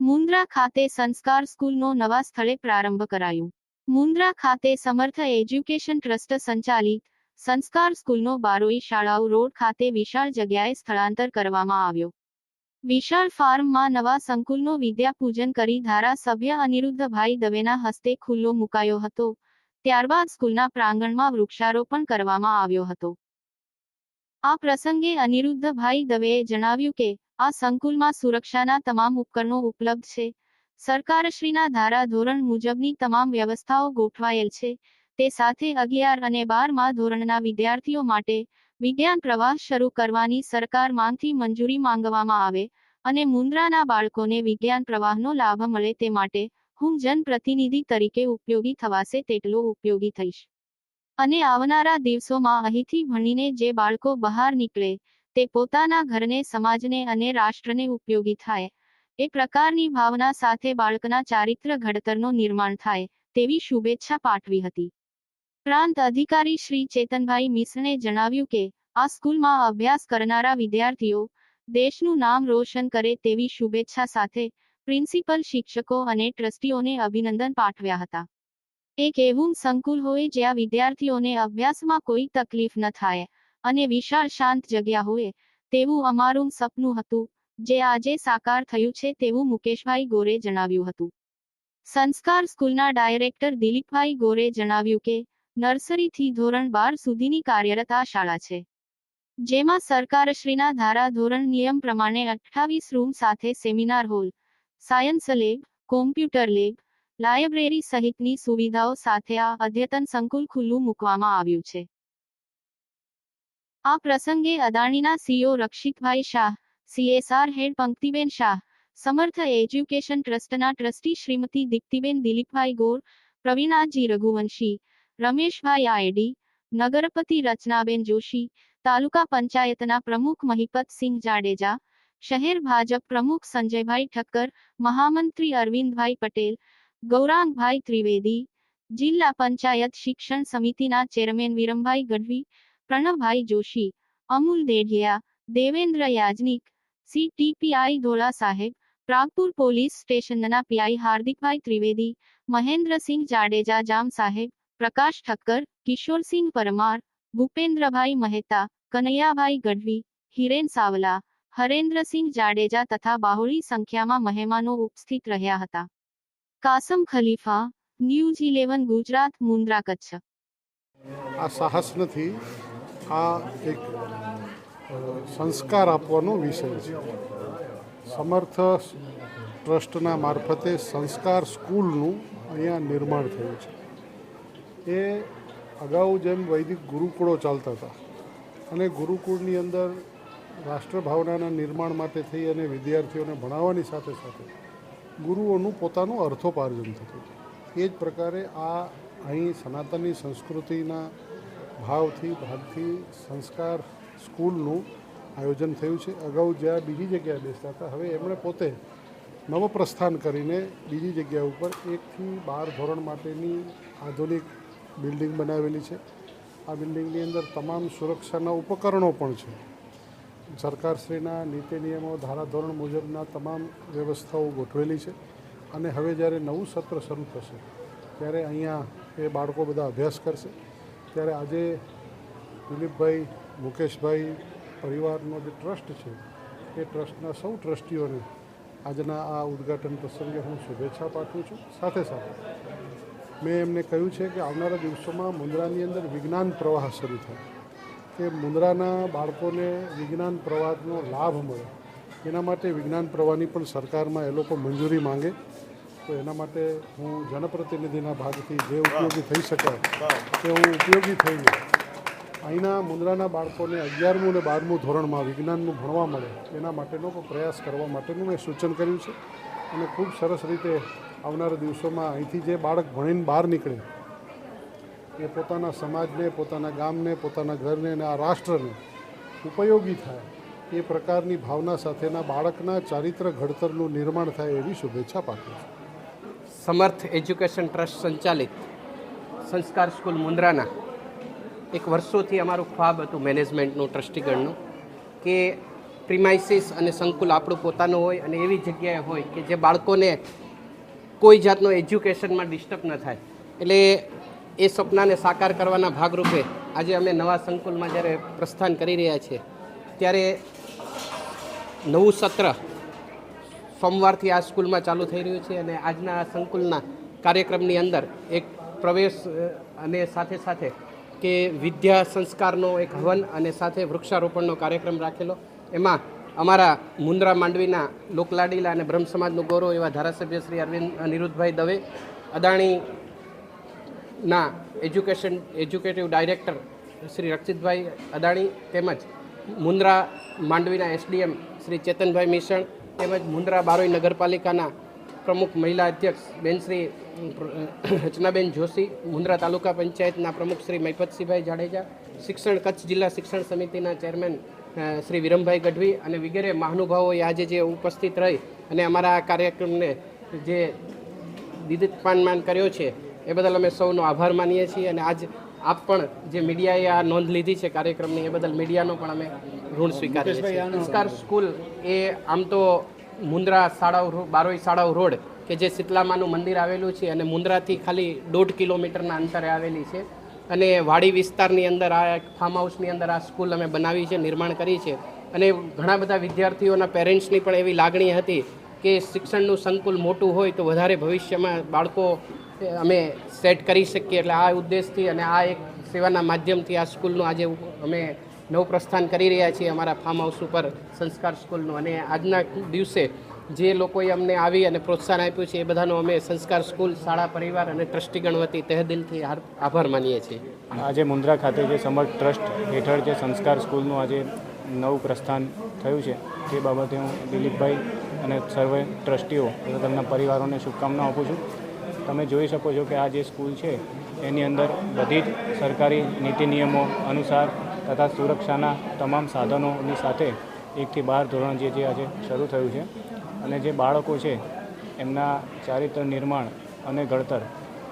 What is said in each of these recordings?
મુન્દ્રા ખાતે સંસ્કાર સ્કૂલનો નવા સ્થળે પ્રારંભ કરાયો. મુન્દ્રા ખાતે સમર્થ એજ્યુકેશન ટ્રસ્ટ સંચાલિત સંસ્કાર સ્કૂલનો બારોઈ શાળાઓ રોડ ખાતે વિશાળ જગ્યાએ સ્થળાંતર કરવામાં આવ્યો. વિશાળ ફાર્મમાં નવા સંકુલનો વિદ્યાપૂજન કરી ધારાસભ્ય અનિરુદ્ધભાઈ દવેના હસ્તે ખુલ્લો મુકાયો હતો. ત્યારબાદ સ્કૂલના પ્રાંગણમાં વૃક્ષારોપણ કરવામાં આવ્યો હતો. આ પ્રસંગે અનિરુદ્ધભાઈ દવેએ જણાવ્યું કે, આ સંકુલમાં સુરક્ષાના તમામ ઉપકરણો ઉપલબ્ધ છે. સરકારશ્રીના ધારા ધોરણ મુજબની તમામ વ્યવસ્થાઓ ગોઠવાયેલ છે. તે સાથે અગિયાર અને બારમાં ધોરણના વિદ્યાર્થીઓ માટે વિજ્ઞાન પ્રવાહ શરૂ કરવાની સરકાર માંગથી મંજૂરી માંગવામાં આવે અને મુન્દ્રાના બાળકોને વિજ્ઞાન પ્રવાહનો લાભ મળે તે માટે હું જનપ્રતિનિધિ તરીકે ઉપયોગી થવાશે તેટલો ઉપયોગી થઈશ. અને આવનારા દિવસોમાં અહીંથી ભણીને જે બાળકો બહાર નીકળે, તે પોતાના ઘરને, સમાજને અને રાષ્ટ્રને ઉપયોગી થાય. એ પ્રકારની ભાવના સાથે બાળકના ચારિત્ર ઘડતરનો નિર્માણ થાય, તેવી શુભેચ્છા પાઠવી હતી. પ્રાંત અધિકારી શ્રી ચેતનભાઈ મિશ્રને જણાવ્યું કે, આ સ્કૂલમાં અભ્યાસ કરનારા વિદ્યાર્થીઓ દેશનું નામ રોશન કરે તેવી શુભેચ્છા સાથે પ્રિન્સિપલ શિક્ષકો અને ટ્રસ્ટીઓને અભિનંદન પાઠવ્યા હતા. એક એવું સંકુલ હોય જ્યાં વિદ્યાર્થીઓને અભ્યાસમાં કોઈ તકલીફ ન થાય અને વિશાળ શાંત જગ્યા હોય, તેવું અમારું સપનું હતું, જે આજે સાકાર થયું છે તેવું મુકેશભાઈ ગોરે જણાવ્યું હતું. સંસ્કાર સ્કૂલના ડાયરેક્ટર દિલીપભાઈ ગોરે જણાવ્યું કે, નર્સરીથી ધોરણ બાર સુધીની કાર્યરત આ શાળા છે. જેમાં સરકારશ્રીના ધારા ધોરણ નિયમ પ્રમાણે અઠ્ઠાવીસ રૂમ સાથે seminar hall science lab, computer lab, library સહિતની સુવિધાઓ સાથે આ અદ્યતન સંકુલ ખુલ્લું મૂકવામાં આવ્યું છે. આ પ્રસંગે અદાણીના C O Rakshitbhai Shah, CSR head Panktiben Shah, Samarth education ટ્રસ્ટના ટ્રસ્ટી શ્રીમતી દીપ્તિબેન દિલીપભાઈ ગોર, પ્રવીણાજી રઘુવંશી, રમેશભાઈ આયડી, નગરપતિ રચનાબેન જોશી, તાલુકા પંચાયતના પ્રમુખ મહિપતસિંહ જાડેજા શહેર ભાજપ પ્રમુખ સંજયભાઈ ઠક્કર મહામંત્રી અરવિંદભાઈ પટેલ ગૌરાંગભાઈ ત્રિવેદી જિલ્લા પંચાયત શિક્ષણ સમિતિના ચેરમેન વિરમભાઈ ગઢવી પ્રણવભાઈ જોશી અમૂલ દેઢિયા દેવેન્દ્ર યાજ્ઞિક સીટીપીઆઈ ધોળા સાહેબ પ્રાગપુર પોલીસ સ્ટેશનના પીઆઈ હાર્દિકભાઈ ત્રિવેદી મહેન્દ્રસિંહ જાડેજા જામ સાહેબ પ્રકાશ ઠક્કર કિશોરસિંહ પરમાર ભૂપેન્દ્રભાઈ મહેતા કનૈયાભાઈ ગઢવી હિરેન સાવલા હરેન્દ્રસિંહ જાડેજા તથા બાહોળી સંખ્યામાં મહેમાનો ઉપસ્થિત રહ્યા હતા. Kasam Khalifa, news eleven, Gujarat, Mundra, Kutch. આ સાહસ નથી આ એક સંસ્કાર આપવાનો વિષય છે. સમર્થ ટ્રસ્ટના મારફતે સંસ્કાર સ્કૂલનું અહીંયા નિર્માણ થયું છે. એ અગાઉ જેમ વૈદિક ગુરુકુળો ચાલતા હતા અને ગુરુકુળની અંદર રાષ્ટ્રભાવનાના નિર્માણ માટે થઈ અને વિદ્યાર્થીઓને ભણાવવાની સાથે સાથે ગુરુઓનું પોતાનું અર્થોપાર્જન થતું એ જ પ્રકારે આ અહીં સનાતનની સંસ્કૃતિના ભાવથી, ભાગથી સંસ્કાર સ્કૂલનું આયોજન થયું છે. અગાઉ જ્યાં બીજી જગ્યાએ બેસતા હતા, હવે એમણે પોતે નવપ્રસ્થાન કરીને બીજી જગ્યા ઉપર એકથી બાર ધોરણ માટેની આધુનિક બિલ્ડિંગ બનાવેલી છે. આ બિલ્ડિંગની અંદર તમામ સુરક્ષાના ઉપકરણો પણ છે. સરકારશ્રીના નીતિ નિયમો, ધારાધોરણ મુજબના તમામ વ્યવસ્થાઓ ગોઠવેલી છે અને હવે જ્યારે નવું સત્ર શરૂ થશે, ત્યારે અહીંયા એ બાળકો બધા અભ્યાસ કરશે. ત્યારે આજે દિલીપભાઈ, મુકેશભાઈ પરિવારનો જે ટ્રસ્ટ છે, એ ટ્રસ્ટના સૌ ટ્રસ્ટીઓને આજના આ ઉદ્ઘાટન પ્રસંગે હું શુભેચ્છા પાઠવું છું. સાથે સાથે મેં એમને કહ્યું છે કે આવનારા દિવસોમાં મુન્દ્રાની અંદર વિજ્ઞાન પ્રવાહ શરૂ થાય. કે મુન્દ્રાના બાળકોને વિજ્ઞાન પ્રવાહનો લાભ મળે. એના માટે વિજ્ઞાન પ્રવાહની પણ સરકારમાં એ લોકો મંજૂરી માંગે. તો એના માટે હું જનપ્રતિનિધિના ભાગથી જે ઉપયોગી થઈ શકાય તે હું ઉપયોગી થઈને અહીંના મુન્દ્રાના બાળકોને અગિયારમું અને બારમું ધોરણમાં વિજ્ઞાનનું ભણવા મળે, એના માટેનો પ્રયાસ કરવા માટેનું મેં સૂચન કર્યું છે. અને ખૂબ સરસ રીતે આવનારા દિવસોમાં અહીંથી જે બાળક ભણીને બહાર નીકળે એ પોતાના સમાજને, પોતાના ગામને, પોતાના ઘરને અને આ રાષ્ટ્રને ઉપયોગી થાય એ પ્રકારની ભાવના સાથેના બાળકના ચારિત્ર ઘડતરનું નિર્માણ થાય એવી શુભેચ્છા પાઠવું છું. સમર્થ એજ્યુકેશન ટ્રસ્ટ સંચાલિત સંસ્કાર સ્કૂલ મુન્દ્રાના એક વર્ષોથી અમારું ખ્વાબ હતું મેનેજમેન્ટનું, ટ્રસ્ટીગણનું, કે પ્રિમાઇસીસ અને સંકુલ આપણું પોતાનું હોય અને એવી જગ્યાએ હોય કે જે બાળકોને કોઈ જાતનો એજ્યુકેશનમાં ડિસ્ટર્બ ન થાય. એટલે એ સપનાને સાકાર કરવાના ભાગરૂપે આજે અમે નવા સંકુલમાં જ્યારે પ્રસ્થાન કરી રહ્યા છીએ, ત્યારે નવું સત્ર સોમવારથી આ સ્કૂલમાં ચાલુ થઈ રહ્યું છે અને આજના આ સંકુલના કાર્યક્રમની અંદર એક પ્રવેશ અને સાથે સાથે કે વિદ્યા સંસ્કારનો એક હવન અને સાથે વૃક્ષારોપણનો કાર્યક્રમ રાખેલો. એમાં અમારા મુન્દ્રા માંડવીના લોકલાડીલા અને બ્રહ્મ સમાજનું ગૌરવ એવા ધારાસભ્ય શ્રી અરવિંદ અનિરુદ્ધભાઈ દવે, અદાણી ના education educative director Shri Rakshitbhai Adani તેમજ મુન્દ્રા માંડવીના એસડીએમ શ્રી ચેતનભાઈ મિશ્રણ તેમજ મુન્દ્રા બારોઈ નગરપાલિકાના પ્રમુખ મહિલા અધ્યક્ષ બેન શ્રી રચનાબેન જોશી, મુન્દ્રા તાલુકા પંચાયતના પ્રમુખ શ્રી મૈપતસિંહભાઈ જાડેજા, શિક્ષણ કચ્છ જિલ્લા શિક્ષણ સમિતિના ચેરમેન શ્રી વિરમભાઈ ગઢવી અને વગેરે મહાનુભાવોએ આજે જે ઉપસ્થિત રહી અને અમારા આ કાર્યક્રમને જે દિદીપાનમાન કર્યો છે એ બદલ અમે સૌનો આભાર માનીએ છીએ અને આજ આપ પણ જે મીડિયાએ આ નોંધ લીધી છે કાર્યક્રમની એ બદલ મીડિયાનો પણ અમે ઋણ સ્વીકારીએ છીએ. સંસ્કાર સ્કૂલ એ આમ તો મુન્દ્રા શાળાઓ બારોઈ શાળાઓ રોડ કે જે શીતલામાનું મંદિર આવેલું છે અને મુન્દ્રાથી ખાલી દોઢ કિલોમીટરના અંતરે આવેલી છે અને વાડી વિસ્તારની અંદર આ એક ફાર્મ હાઉસની અંદર આ સ્કૂલ અમે બનાવી છે નિર્માણ કરી છે અને ઘણા બધા વિદ્યાર્થીઓના પેરેન્ટ્સની પણ એવી લાગણી હતી કે શિક્ષણનું સંકુલ મોટું હોય તો વધારે ભવિષ્યમાં બાળકો અમે સેટ કરી શકીએ. એટલે આ ઉદ્દેશથી અને આ એક સેવાના માધ્યમથી આ સ્કૂલનું આજે અમે નવું પ્રસ્થાન કરી રહ્યા છીએ અમારા ફાર્મ હાઉસ ઉપર, સંસ્કાર સ્કૂલનું. અને આજના દિવસે જે લોકોએ અમને આવી અને પ્રોત્સાહન આપ્યું છે એ બધાનો અમે સંસ્કાર સ્કૂલ, શાળા, પરિવાર અને ટ્રસ્ટીગણ વતી તહેદિલથી આભાર માનીએ છીએ. આજે મુન્દ્રા ખાતે જે સમર્થ ટ્રસ્ટ હેઠળ જે સંસ્કાર સ્કૂલનું આજે નવું પ્રસ્થાન થયું છે, તે બાબતે હું દિલીપભાઈ અને સર્વે ટ્રસ્ટીઓ તથા તેમના પરિવારોને શુભકામનાઓ આપું છું. તમે જોઈ શકો છો કે આ જે સ્કૂલ છે, એની અંદર બધી જ સરકારી નીતિ નિયમો અનુસાર તથા સુરક્ષાના તમામ સાધનોની સાથે એકથી બાર ધોરણ જે જે આજે શરૂ થયું છે અને જે બાળકો છે, એમના ચારિત્ર નિર્માણ અને ઘડતર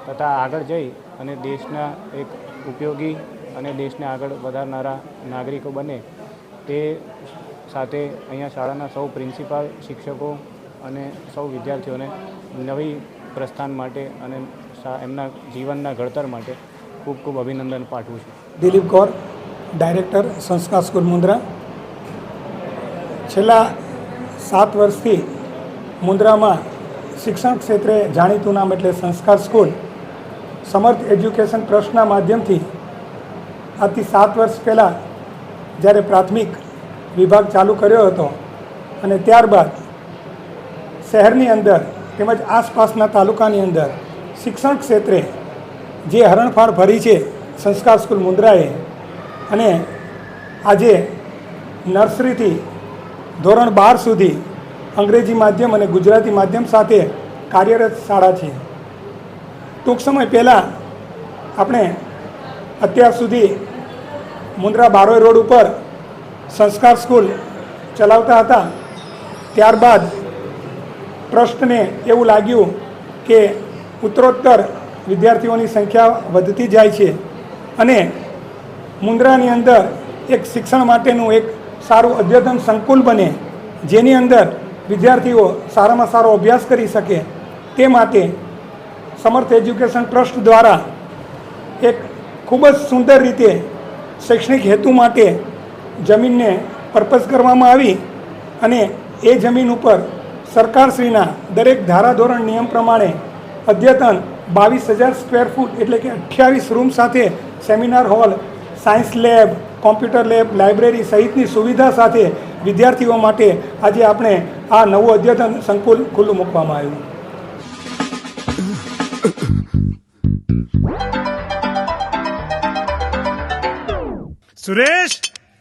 તથા આગળ જઈ અને દેશના એક ઉપયોગી અને દેશને આગળ વધારનારા નાગરિકો બને તે સાથે અહીંયા શાળાના સૌ પ્રિન્સિપાલ, શિક્ષકો અને સૌ વિદ્યાર્થીઓને નવી પ્રસ્થાન માટે અને એમના જીવનના ઘડતર માટે ખૂબ ખૂબ અભિનંદન પાઠવું છું. દિલીપ કૌર, ડાયરેક્ટર સંસ્કાર સ્કૂલ મુન્દ્રા છેલ્લા સાત વર્ષથી મુન્દ્રામાં શિક્ષણ ક્ષેત્રે જાણીતું નામ એટલે સંસ્કાર સ્કૂલ. સમર્થ એજ્યુકેશન ટ્રસ્ટના માધ્યમથી આજથી સાત વર્ષ પહેલાં જ્યારે પ્રાથમિક વિભાગ ચાલુ કર્યો હતો અને ત્યારબાદ શહેરની અંદર તેમજ આસપાસના તાલુકાની અંદર શિક્ષણ ક્ષેત્રે જે હરણફાળ ભરી છે સંસ્કાર સ્કૂલ મુન્દ્રાએ અને આજે નર્સરીથી ધોરણ બાર સુધી અંગ્રેજી માધ્યમ અને ગુજરાતી માધ્યમ સાથે કાર્યરત શાળા છે. ટૂંક સમય પહેલાં આપણે અત્યાર સુધી મુન્દ્રા બારોઈ રોડ ઉપર સંસ્કાર સ્કૂલ ચલાવતા હતા. ત્યારબાદ ટ્રસ્ટને એવું લાગ્યું કે ઉત્તરોત્તર વિદ્યાર્થીઓની સંખ્યા વધતી જાય છે અને મુન્દ્રાની અંદર એક શિક્ષણ માટેનું એક સારું અદ્યતન સંકુલ બને, જેની અંદર વિદ્યાર્થીઓ સારામાં સારો અભ્યાસ કરી શકે. તે માટે સમર્થ એજ્યુકેશન ટ્રસ્ટ દ્વારા એક ખૂબ જ સુંદર રીતે શૈક્ષણિક હેતુ માટે જમીનને પર્પઝ કરવામાં આવી અને એ જમીન ઉપર સરકારશ્રીના દરેક ધારાધોરણ નિયમ પ્રમાણે અદ્યતન બાવીસ હજાર સ્ક્વેર ફૂટ એટલે કે અઠ્યાવીસ રૂમ સાથે seminar hall science lab computer lab library સહિતની સુવિધા સાથે વિદ્યાર્થીઓ માટે આજે આપણે આ નવું અદ્યતન સંકુલ ખુલ્લું મૂકવામાં આવ્યું. સુરેશ!